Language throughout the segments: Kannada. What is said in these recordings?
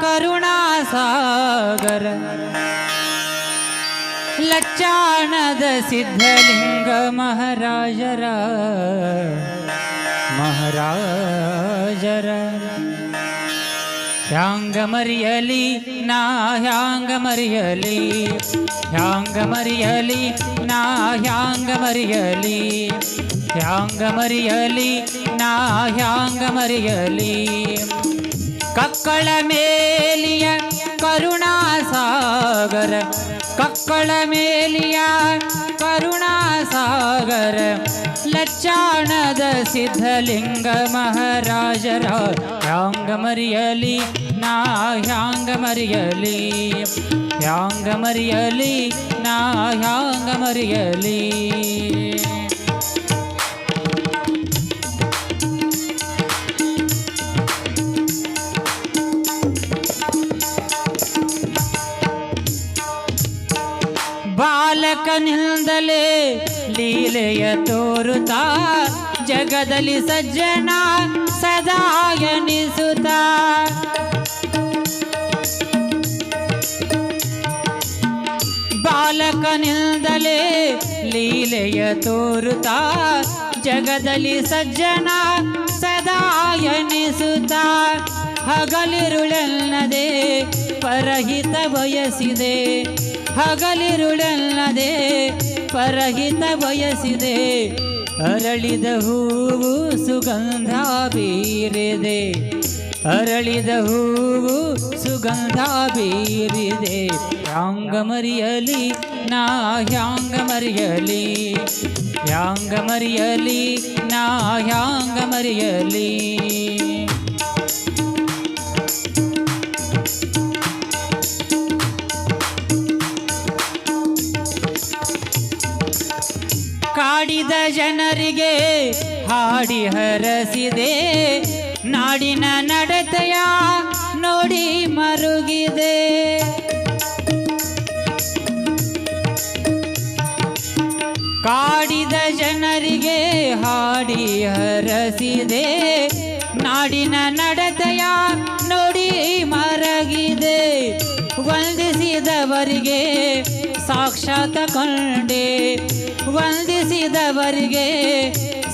ಕರುಣಾಸಾಗರ ಲಚ್ಚಾಣದ ಸಿದ್ಧಲಿಂಗ ಮಹಾರಾಜರ. ಮಹಾರಾಜರ. ಹ್ಯಾಂಗ ಮರಿಯಲಿ, ನಾ ಹ್ಯಾಂಗ ಮರಿಯಲಿ. ಹ್ಯಾಂಗ ಮರಿಯಲಿ, ನಾ ಹ್ಯಾಂಗ ಮರಿಯಲಿ. ಹ್ಯಾಂಗ ಮರಿಯಲಿ, ನಾ ಹ್ಯಾಂಗ ಮರಿಯಲಿ. ಕಕ್ಕಳ ಮೇಲಿಯ ಕರುಣಾಸಾಗರ ಕಕ್ಕಳ ಮೇಲಿಯ ಕರುಣಾಸಾಗರ ಲಚ್ಚಾಣದ ಸಿದ್ಧಲಿಂಗ ಮಹಾರಾಜರ ಹ್ಯಾಂಗ ಮರಿಯಲಿ ನಾ ಹ್ಯಾಂಗ ಮರಿಯಲಿ ಹ್ಯಾಂಗ ಮರಿಯಲಿ ನಾ ಹ್ಯಾಂಗ ಮರಿಯಲಿ ಬಾಲಕನಿಂದಲೇ ಲೀಲೆಯ ತೋರುತ್ತಾ ಜಗದಲ್ಲಿ ಸಜ್ಜನ ಸದಾ ಎನಿಸುತ್ತ ಬಾಲಕನಿಂದಲೇ ಲೀಲೆಯ ತೋರುತ್ತಾ ಜಗದಲ್ಲಿ ಸಜ್ಜನ ಎನಿಸುತ್ತಾ ಹಗಲಿರುಳೆನ್ನದೆ ಪರಹಿತ ಬಯಸಿದೆ. ಹಗಲಿರುಳೆನ್ನದೆ ಪರಹಿತ ಬಯಸಿದೆ. ಅರಳಿದ ಹೂವು ಸುಗಂಧ ಬೀರಿದೆ. ಅರಳಿದ ಹೂವು ಸುಗಂಧ ಬೀರಿದೆ. ಹ್ಯಾಂಗ ಮರಿಯಲಿ ನಾ ಹ್ಯಾಂಗ ಮರಿಯಲಿ ಹ್ಯಾಂಗ ಮರಿಯಲಿ ನಾ ಹ್ಯಾಂಗ ಮರಿಯಲಿ ಕಾಡಿದ ಜನರಿಗೆ ಹಾಡಿ ಹರಸಿದೆ. ನಾಡಿನ ನಡತೆಯ ನೋಡಿ ಮರುಗಿದೆ. ಕಾಡಿದ ಜನರಿಗೆ ಹಾಡಿ ಹರಸಿದೆ. ನಾಡಿನ ನಡತೆಯ ನೋಡಿ ಮರಗಿದೆ. ವಂದಿಸಿದವರಿಗೆ ಸಾಕ್ಷಾತ್ ವಂದಿಸಿದವರಿಗೆ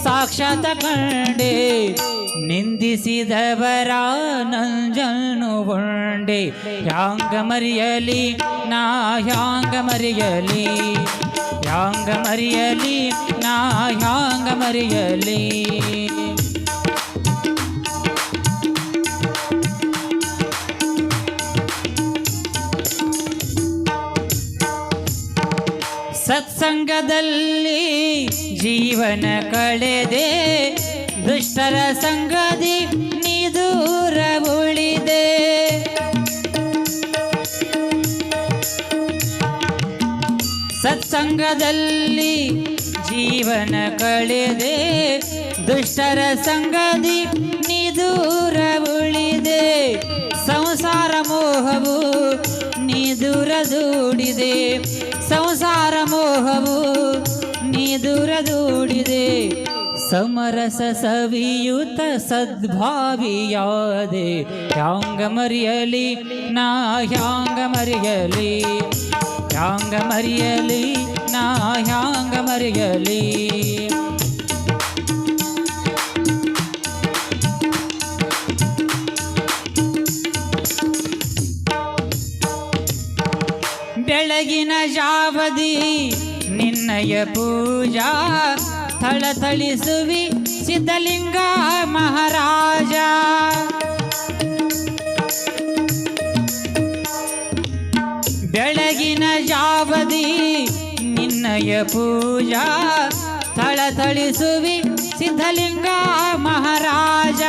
ಸಾಕ್ಷಾತ್ ಕಂಡೆ. ನಿಂದಿಸಿದವರ ನಂಜನ್ನು ಕೊಂಡೆ ಹ್ಯಾಂಗ ಮರಿಯಲಿ, ನಾ ಹ್ಯಾಂಗ ಮರಿಯಲಿ. ಹ್ಯಾಂಗ ಮರಿಯಲಿ, ನಾ ಹ್ಯಾಂಗ ಮರಿಯಲಿ. ಸತ್ಸಂಗದಲ್ಲಿ ಜೀವನ ಕಳೆದೆ, ದುಷ್ಟರ ಸಂಗದಿ ನಿದೂರ ಉಳಿದೆ. ಸತ್ಸಂಗದಲ್ಲಿ ಜೀವನ ಕಳೆದೆ, ದುಷ್ಟರ ಸಂಗದಿ ನಿದೂರ ಉಳಿದೆ. ಸಂಸಾರ ಮೋಹವು ನಿದೂರ ದೂಡಿದೆ, ಸಂಸಾರ ಮೋಹವು ದೂಡಿದೆ. ಸಮರಸ ಸವಿಯುತ ಸದ್ಭಾವಿಯಾದೆ. ಯಾಂಗ ಮರಿಯಲಿ ನಾ ಯಾಂಗ ಮರಿಯಲಿ ಯಾಂಗ ಮರಿಯಲಿ ನಾ ಯಾಂಗ ಮರಿಯಲಿ ನಿನ್ನಯ ಪೂಜಾ ಥಳಥಳಿಸುವಿ ಸಿದ್ಧಲಿಂಗ ಮಹಾರಾಜ ಬೆಳಗಿನ ಜಾವದಿ ನಿನ್ನಯ ಪೂಜಾ ಥಳಥಳಿಸುವಿ ಸಿದ್ಧಲಿಂಗ ಮಹಾರಾಜ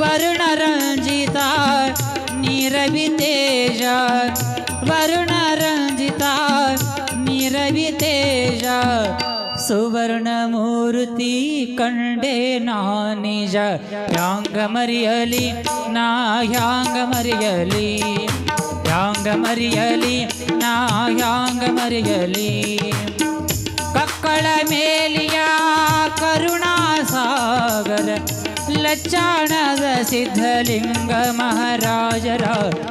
ವರುಣ ರಂಜಿತ ನೀರವಿ ತೇಜ ವರುಣ ರಂಜಿತ ನೀರವಿ ತೇಜ, ಸುವರ್ಣ ಮೂರ್ತಿ ಕಂಡೆ ನಾ ನಿಜ ಹ್ಯಾಂಗ ಮರಿಯಲಿ, ನಾ ಹ್ಯಾಂಗ ಮರಿಯಲಿ. ಹ್ಯಾಂಗ ಮರಿಯಲಿ, ನಾ ಹ್ಯಾಂಗ ಮರಿಯಲಿ. ಕಕ್ಕಳ ಮೇಲಿಯ ಕರುಣಾ ಸಾಗರ ಪ್ರಚಾಣದ ಸಿದ್ಧಲಿಂಗ ಮಹಾರಾಜರ.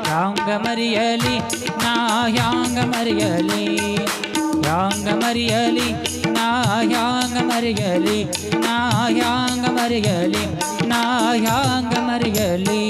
ಯಾಂಗ ಮರಿಯಲಿ, ನಾ ಯಾಂಗ ಮರಿಯಲಿ. ಯಾಂಗ ಮರಿಯಲಿ ನಾ ಯಾಂಗ ಮರಿಯಲಿ ನಾ ಯಾಂಗ ಮರಿಯಲಿ ನಾ ಯಾಂಗ ಮರಿಯಲಿ